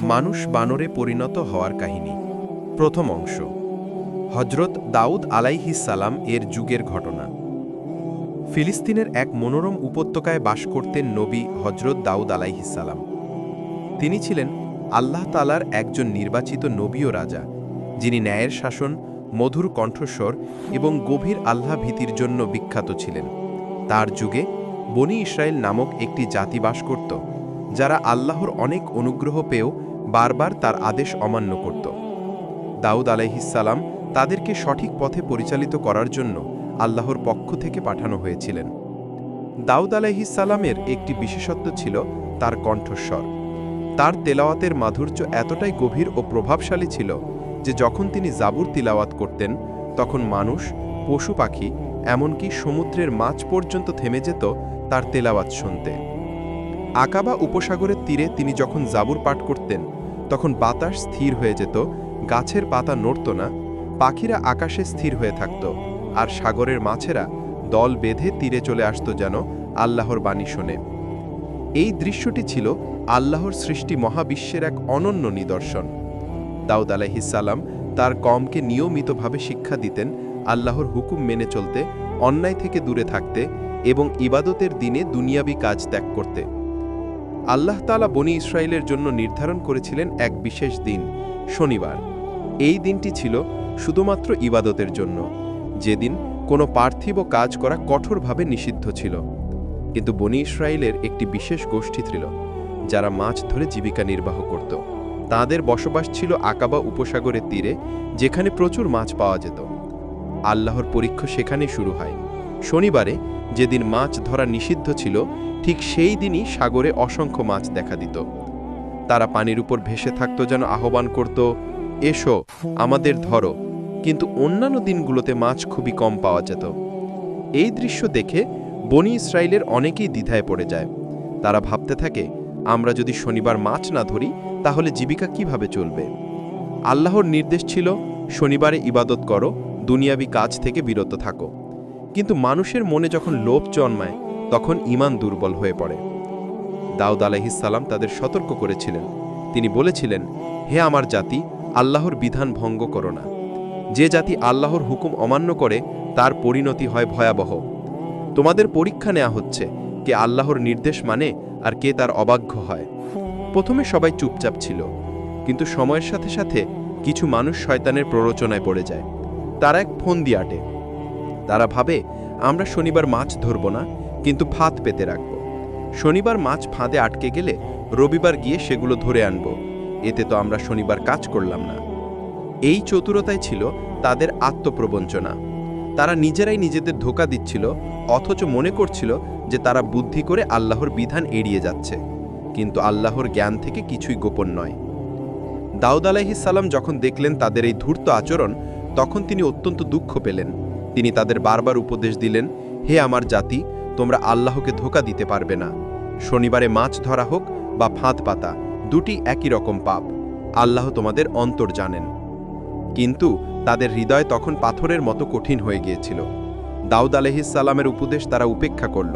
মানুষ বানরে পরিণত হওয়ার কাহিনী। প্রথম অংশ। হজরত দাউদ আলাইহিসালাম এর যুগের ঘটনা। ফিলিস্তিনের এক মনোরম উপত্যকায় বাস করতেন নবী হজরত দাউদ আলাইহিসালাম তিনি ছিলেন আল্লাহ তালার একজন নির্বাচিত নবী ও রাজা, যিনি ন্যায়ের শাসন, মধুর কণ্ঠস্বর এবং গভীর আল্লাহ ভীতির জন্য বিখ্যাত ছিলেন। তার যুগে বনি ইসরায়েল নামক একটি জাতি বাস করত, যারা আল্লাহর অনেক অনুগ্রহ পেয়েও বারবার তার আদেশ অমান্য করত। দাউদ আলাইহিসাল্লাম তাদেরকে সঠিক পথে পরিচালিত করার জন্য আল্লাহর পক্ষ থেকে পাঠানো হয়েছিলেন। দাউদ আলাইহিসাল্লামের একটি বিশেষত্ব ছিল তার কণ্ঠস্বর। তার তেলাওয়াতের মাধুর্য এতটাই গভীর ও প্রভাবশালী ছিল যে যখন তিনি জাবুর তিলাওয়াত করতেন, তখন মানুষ, পশু পাখি, এমনকি সমুদ্রের মাছ পর্যন্ত থেমে যেত তার তেলাওয়াত শুনতে। আকাবা উপসাগরের তীরে তিনি যখন জাবুর পাঠ করতেন তখন বাতাস স্থির হয়ে যেত, গাছের পাতা নড়ত না, পাখিরা আকাশে স্থির হয়ে থাকত, আর সাগরের মাছেরা দল বেঁধে তীরে চলে আসত যেন আল্লাহর বাণী শোনে। এই দৃশ্যটি ছিল আল্লাহর সৃষ্টি মহাবিশ্বের এক অনন্য নিদর্শন। দাউদ আলাইহিসাল্লাম তার কমকে নিয়মিতভাবে শিক্ষা দিতেন আল্লাহর হুকুম মেনে চলতে, অন্যায় থেকে দূরে থাকতে এবং ইবাদতের দিনে দুনিয়াবি কাজ ত্যাগ করতে। আল্লাহ তালা বনি ইসরায়েলের জন্য নির্ধারণ করেছিলেন এক বিশেষ দিন, শনিবার। এই দিনটি ছিল শুধুমাত্র ইবাদতের জন্য। যেদিন কোনো পার্থিব কাজ করা কঠোরভাবে নিষিদ্ধ ছিল। কিন্তু বনি ইসরায়েলের একটি বিশেষ গোষ্ঠী ছিল, যারা মাছ ধরে জীবিকা নির্বাহ করত। তাদের বসবাস ছিল আকাবা উপসাগরের তীরে, যেখানে প্রচুর মাছ পাওয়া যেত। আল্লাহর পরীক্ষা সেখানে শুরু হয়। শনিবারে যেদিন মাছ ধরা নিষিদ্ধ ছিল, ঠিক সেই দিনই সাগরে অসংখ্য মাছ দেখা দিত। তারা পানির উপর ভেসে থাকত যেন আহ্বান করত, এসো, আমাদের ধরো। কিন্তু অন্যান্য দিনগুলোতে মাছ খুবই কম পাওয়া যেত। এই দৃশ্য দেখে বনি ইসরায়েলের অনেকেই দ্বিধায় পড়ে যায়। তারা ভাবতে থাকে, আমরা যদি শনিবার মাছ না ধরি, তাহলে জীবিকা কীভাবে চলবে? আল্লাহর নির্দেশ ছিল, শনিবারে ইবাদত করো, দুনিয়াবি কাজ থেকে বিরত থাকো। কিন্তু মানুষের মনে যখন লোভ জন্মায়, তখন ইমান দুর্বল হয়ে পড়ে। দাউদ আলাইহিসাল্লাম তাদের সতর্ক করেছিলেন। তিনি বলেছিলেন, হে আমার জাতি, আল্লাহর বিধান ভঙ্গ করো না। যে জাতি আল্লাহর হুকুম অমান্য করে, তার পরিণতি হয় ভয়াবহ। তোমাদের পরীক্ষা নেওয়া হচ্ছে, কে আল্লাহর নির্দেশ মানে আর কে তার অবাধ্য হয়। প্রথমে সবাই চুপচাপ ছিল, কিন্তু সময়ের সাথে সাথে কিছু মানুষ শয়তানের প্ররোচনায় পড়ে যায়। তারা এক ফোন দিয়ে আটে। তারা ভাবে, আমরা শনিবার মাছ ধরব না, কিন্তু ফাঁদ পেতে রাখব। শনিবার মাছ ফাঁদে আটকে গেলে রবিবার গিয়ে সেগুলো ধরে আনব। এতে তো আমরা শনিবার কাজ করলাম না। এই চতুরতাই ছিল তাদের আত্মপ্রবঞ্চনা। তারা নিজেরাই নিজেদের ধোকা দিচ্ছিল, অথচ মনে করছিল যে তারা বুদ্ধি করে আল্লাহর বিধান এড়িয়ে যাচ্ছে। কিন্তু আল্লাহর জ্ঞান থেকে কিছুই গোপন নয়। দাউদ আলাইহিসাল্লাম যখন দেখলেন তাদের এই ধূর্ত আচরণ, তখন তিনি অত্যন্ত দুঃখ পেলেন। তিনি তাদের বারবার উপদেশ দিলেন, হে আমার জাতি, তোমরা আল্লাহকে ধোকা দিতে পারবে না। শনিবারে মাছ ধরা হোক বা ফাঁদ পাতা, দুটি একই রকম পাপ। আল্লাহ তোমাদের অন্তর জানেন। কিন্তু তাদের হৃদয় তখন পাথরের মতো কঠিন হয়ে গিয়েছিল। দাউদ আলহিসাল্লামের উপদেশ তারা উপেক্ষা করল।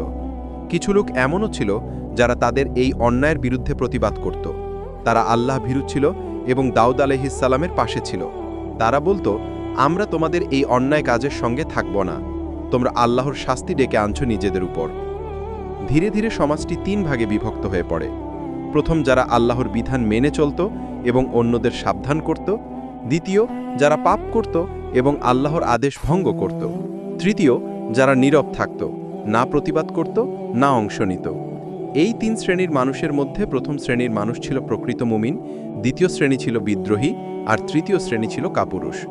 কিছু লোক এমনও ছিল যারা তাদের এই অন্যায়ের বিরুদ্ধে প্রতিবাদ করত। তারা আল্লাহ ভীরু ছিল এবং দাউদ আলহিসাল্লামের পাশে ছিল। তারা বলতো আমরা তোমাদের এই অন্যায় কাজের সঙ্গে থাকব না। তোমরা আল্লাহর শাস্তি ডেকে আনছো নিজেদের উপর। ধীরে ধীরে সমাজটি তিন ভাগে বিভক্ত হয়ে পড়ে। প্রথম, যারা আল্লাহর বিধান মেনে চলত এবং অন্যদের সাবধান করত। দ্বিতীয়, যারা পাপ করত এবং আল্লাহর আদেশ ভঙ্গ করত। তৃতীয়, যারা নীরব থাকত, না প্রতিবাদ করত, না অংশ নিত। এই তিন শ্রেণির মানুষের মধ্যে প্রথম শ্রেণির মানুষ ছিল প্রকৃত মুমিন, দ্বিতীয় শ্রেণি ছিল বিদ্রোহী, আর তৃতীয় শ্রেণি ছিল কাপুরুষ।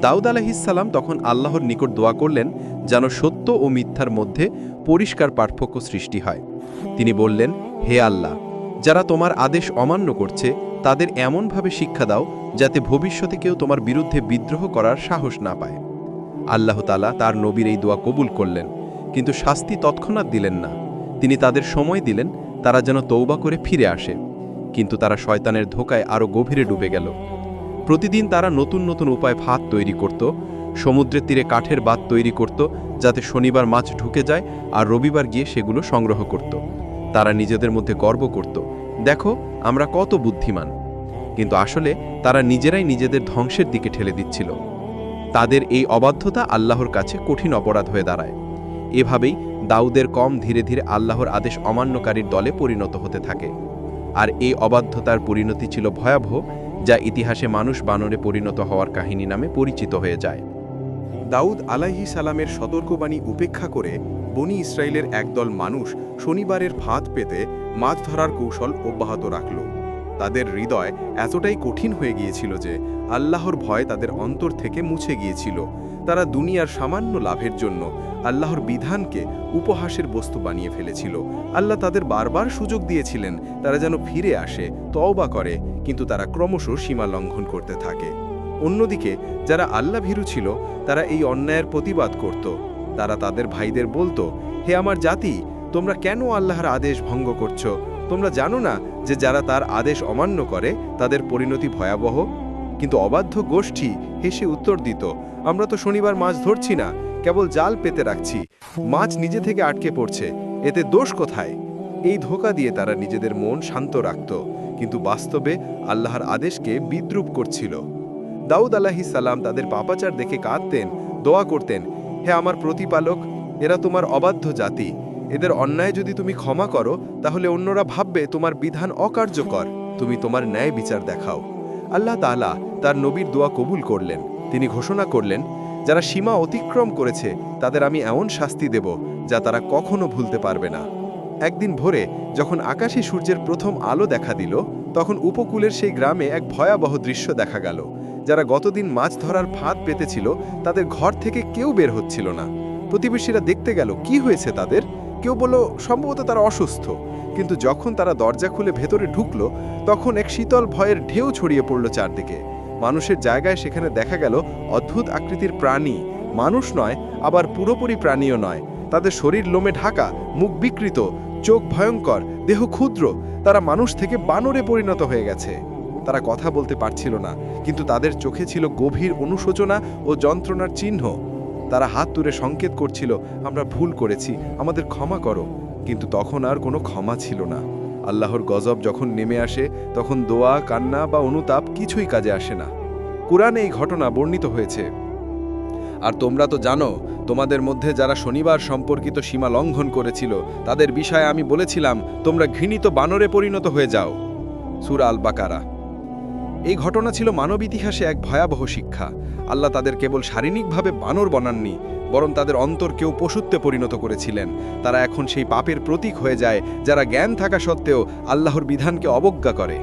দাউদ আলাহিসাল্লাম তখন আল্লাহর নিকট দোয়া করলেন যেন সত্য ও মিথ্যার মধ্যে পরিষ্কার পার্থক্য সৃষ্টি হয়। তিনি বললেন, হে আল্লাহ, যারা তোমার আদেশ অমান্য করছে, তাদের এমনভাবে শিক্ষা দাও যাতে ভবিষ্যতে কেউ তোমার বিরুদ্ধে বিদ্রোহ করার সাহস না পায়। আল্লাহ তালা তার নবীর এই দোয়া কবুল করলেন, কিন্তু শাস্তি তৎক্ষণাৎ দিলেন না। তিনি তাদের সময় দিলেন, তারা যেন তৌবা করে ফিরে আসে। কিন্তু তারা শয়তানের ধোকায় আরও গভীরে ডুবে গেল। প্রতিদিন তারা নতুন নতুন উপায় ভাত তৈরি করত, সমুদ্রের তীরে কাঠের বাত তৈরি করত, যাতে শনিবার মাছ ঢুকে যায় আর রবিবার গিয়ে সেগুলো সংগ্রহ করত। তারা নিজেদের মধ্যে গর্ব করত, দেখো, আমরা কত বুদ্ধিমান। কিন্তু আসলে তারা নিজেরাই নিজেদের ধ্বংসের দিকে ঠেলে দিচ্ছিল। তাদের এই অবাধ্যতা আল্লাহর কাছে কঠিন অপরাধ হয়ে দাঁড়ায়। এভাবেই দাউদের কম ধীরে ধীরে আল্লাহর আদেশ অমান্যকারীর দলে পরিণত হতে থাকে। আর এই অবাধ্যতার পরিণতি ছিল ভয়াবহ যা ইতিহাসে মানুষ বানরে পরিণত হওয়ার কাহিনী নামে পরিচিত হয়ে যায়। দাউদ আলাহি সালামের সতর্কবাণী উপেক্ষা করে বনি ইসরায়েলের একদল মানুষ শনিবারের ফাঁদ পেতে মাছ ধরার কৌশল অব্যাহত রাখল। তাদের হৃদয় এতটাই কঠিন হয়ে গিয়েছিল যে আল্লাহর ভয় তাদের অন্তর থেকে মুছে গিয়েছিল। তারা দুনিয়ার সামান্য লাভের জন্য আল্লাহর বিধানকে উপহাসের বস্তু বানিয়ে ফেলেছিল। আল্লাহ তাদের বারবার সুযোগ দিয়েছিলেন, তারা যেন ফিরে আসে, তওবা করে, কিন্তু তারা ক্রমশ সীমা লঙ্ঘন করতে থাকে। অন্যদিকে, যারা আল্লাহ ভীরু ছিল, তারা এই অন্যায়ের প্রতিবাদ করত। তারা তাদের ভাইদের বলতো, হে আমার জাতি, তোমরা কেন আল্লাহর আদেশ ভঙ্গ করছ? তোমরা জানো না যে যারা তার আদেশ অমান্য করে, তাদের পরিণতি ভয়াবহ? কিন্তু অবাধ্য গোষ্ঠী হেসে উত্তর দিত, আমরা তো শনিবার মাছ ধরছি না, কেবল জাল পেতে রাখছি। মাছ নিজে থেকে আটকে পড়ছে, এতে দোষ কোথায়? এই ধোকা দিয়ে তারা নিজেদের মন শান্ত রাখত, কিন্তু বাস্তবে আল্লাহর আদেশকে বিদ্রুপ করছিল। দাউদ আলাহি সালাম তাদের পাপাচার দেখে কাঁদতেন, দোয়া করতেন, হে আমার প্রতিপালক, এরা তোমার অবাধ্য জাতি এদের অন্যায় যদি তুমি ক্ষমা করো, তাহলে অন্যরা ভাববে তোমার বিধান অকার্যকর। তুমি তোমার ন্যায় বিচার দেখাও। আল্লাহ তাআলা তার নবীর দোয়া কবুল করলেন। তিনি ঘোষণা করলেন, যারা সীমা অতিক্রম করেছে, তাদের আমি এমন শাস্তি দেব যা তারা কখনো ভুলতে পারবে না। একদিন ভোরে যখন আকাশে সূর্যের প্রথম আলো দেখা দিল, তখন উপকূলের সেই গ্রামে এক ভয়াবহ দৃশ্য দেখা গেল। যারা গতদিন মাছ ধরার ফাঁদ পেতেছিল, তাদের ঘর থেকে কেউ বের হচ্ছিল না। প্রতিবেশীরা দেখতে গেল, কি হয়েছে তাদের? কেউ বলল, সম্ভবত তারা অসুস্থ। কিন্তু যখন তারা দরজা খুলে ভেতরে ঢুকলো, তখন এক শীতল ভয়ের ঢেউ ছড়িয়ে পড়ল চারদিকে। মানুষের জায়গায় সেখানে দেখা গেল অদ্ভুত আকৃতির প্রাণী। মানুষ নয়, আবার পুরোপুরি প্রাণীও নয়। তাদের শরীর লোমে ঢাকা, মুখ বিকৃত, চোখ ভয়ঙ্কর, দেহ ক্ষুদ্র। তারা মানুষ থেকে বানরে পরিণত হয়ে গেছে। তারা কথা বলতে পারছিল না, কিন্তু তাদের চোখে ছিল গভীর অনুশোচনা ও যন্ত্রণার চিহ্ন। তারা হাত তুলে সংকেত করছিল, আমরা ভুল করেছি, আমাদের ক্ষমা করো। কিন্তু তখন আর কোনো ক্ষমা ছিল না। আল্লাহর গজব যখন নেমে আসে, তখন দোয়া, কান্না বা অনুতাপ কিছুই কাজে আসে না। কোরআনে এই ঘটনা বর্ণিত হয়েছে। আর তোমরা তো জানো, তোমাদের মধ্যে যারা শনিবার সম্পর্কিত সীমা লঙ্ঘন করেছিল, তাদের বিষয়ে আমি বলেছিলাম, তোমরা ঘৃণিত বানরে পরিণত হয়ে যাও। সুরা আল বাকারা এই ঘটনা ছিল মানব ইতিহাসে এক ভয়াবহ শিক্ষা। আল্লাহ তাদের কেবল শারীরিকভাবে বানর বানাননি, বরং তাদের অন্তরকেও পশুত্বে পরিণত করেছিলেন। তারা এখন সেই পাপের প্রতীক হয়ে যায়, যারা জ্ঞান থাকা সত্ত্বেও আল্লাহর বিধানকে অবজ্ঞা করে।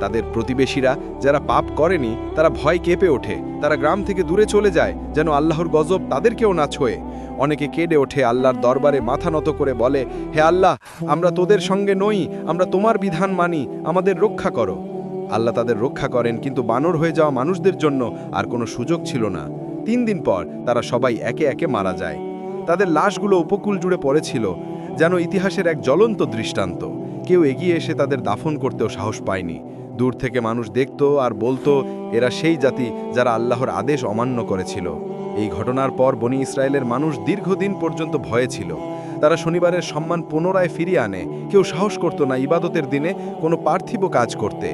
তাদের প্রতিবেশীরা যারা পাপ করেনি, তারা ভয় কেঁপে ওঠে। তারা গ্রাম থেকে দূরে চলে যায়, যেন আল্লাহর গজব তাদেরকেও না ছোঁয়ে। অনেকে কেঁদে ওঠে আল্লাহর দরবারে মাথা নত করে বলে, হে আল্লাহ, আমরা তোদের সঙ্গে নই, আমরা তোমার বিধান মানি, আমাদের রক্ষা করো। আল্লাহ তাদের রক্ষা করেন, কিন্তু বানর হয়ে যাওয়া মানুষদের জন্য আর কোনো সুযোগ ছিল না। তিন দিন পর তারা সবাই একে একে মারা যায়। তাদের লাশগুলো উপকূল জুড়ে পড়েছিল, যেন ইতিহাসের এক জ্বলন্ত দৃষ্টান্ত। কেউ এগিয়ে এসে তাদের দাফন করতেও সাহস পায়নি। দূর থেকে মানুষ দেখত আর বলতো, এরা সেই জাতি যারা আল্লাহর আদেশ অমান্য করেছিল। এই ঘটনার পর বনি ইসরায়েলের মানুষ দীর্ঘদিন পর্যন্ত ভয়ে ছিল। তারা শনিবারের সম্মান পুনরায় ফিরিয়ে আনে। কেউ সাহস করত না ইবাদতের দিনে কোনো পার্থিব কাজ করতে।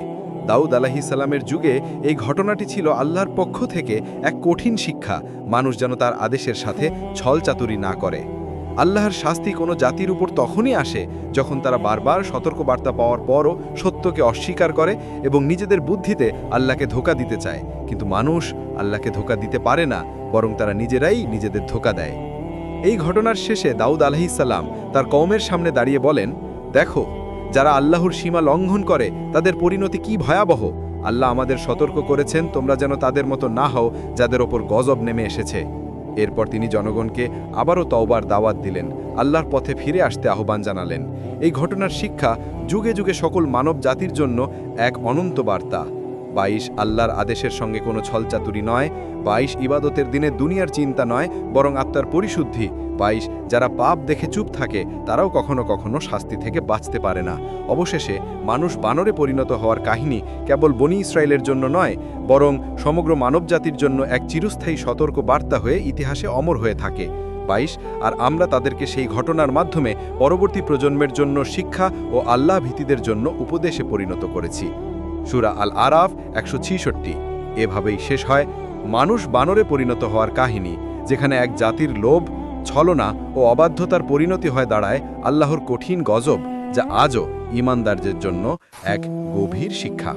দাউদ আলাহি সালামের যুগে এই ঘটনাটি ছিল আল্লাহর পক্ষ থেকে এক কঠিন শিক্ষা, মানুষ যেন তার আদেশের সাথে ছলচাতুরি না করে। আল্লাহর শাস্তি কোনো জাতির উপর তখনই আসে যখন তারা বারবার সতর্কবার্তা পাওয়ার পরও সত্যকে অস্বীকার করে এবং নিজেদের বুদ্ধিতে আল্লাহকে ধোকা দিতে চায়। কিন্তু মানুষ আল্লাহকে ধোকা দিতে পারে না, বরং তারা নিজেরাই নিজেদের ধোকা দেয়। এই ঘটনার শেষে দাউদ আলহিসাল্লাম তার কওমের সামনে দাঁড়িয়ে বলেন, দেখো যারা আল্লাহর সীমা লঙ্ঘন করে, তাদের পরিণতি কি ভয়াবহ? আল্লাহ আমাদের সতর্ক করেছেন, তোমরা যেন তাদের মতো না হও, যাদের ওপর গজব নেমে এসেছে। এরপর তিনি জনগণকে আবারও তওবার দাওয়াত দিলেন, আল্লাহর পথে ফিরে আসতে আহ্বান জানালেন। এই ঘটনার শিক্ষা যুগে যুগে সকল মানব জাতির জন্য এক অনন্ত বার্তা। বাইশ আল্লাহর আদেশের সঙ্গে কোনো ছলচাতুরি নয়, বাইশ ইবাদতের দিনে দুনিয়ার চিন্তা নয়, বরং আত্মার পরিশুদ্ধি। বাইশ, যারা পাপ দেখে চুপ থাকে, তারাও কখনো কখনো শাস্তি থেকে বাঁচতে পারে না। অবশেষে মানুষ বানরে পরিণত হওয়ার কাহিনী কেবল বনি ইসরায়েলের জন্য নয়, বরং সমগ্র মানবজাতির জন্য এক চিরস্থায়ী সতর্ক বার্তা হয়ে ইতিহাসে অমর হয়ে থাকে। বাইশ, আর আমরা তাদেরকে সেই ঘটনার মাধ্যমে পরবর্তী প্রজন্মের জন্য শিক্ষা ও আল্লাহ ভীতিদের জন্য উপদেশে পরিণত করেছি। সুরা আল আরাফ একশো এভাবেই শেষ হয় মানুষ বানরে পরিণত হওয়ার কাহিনী, যেখানে এক জাতির লোভ, ছলনা ও অবাধ্যতার পরিণতি হয় দাঁড়ায় আল্লাহর কঠিন গজব, যা আজও ইমানদারদের জন্য এক গভীর শিক্ষা।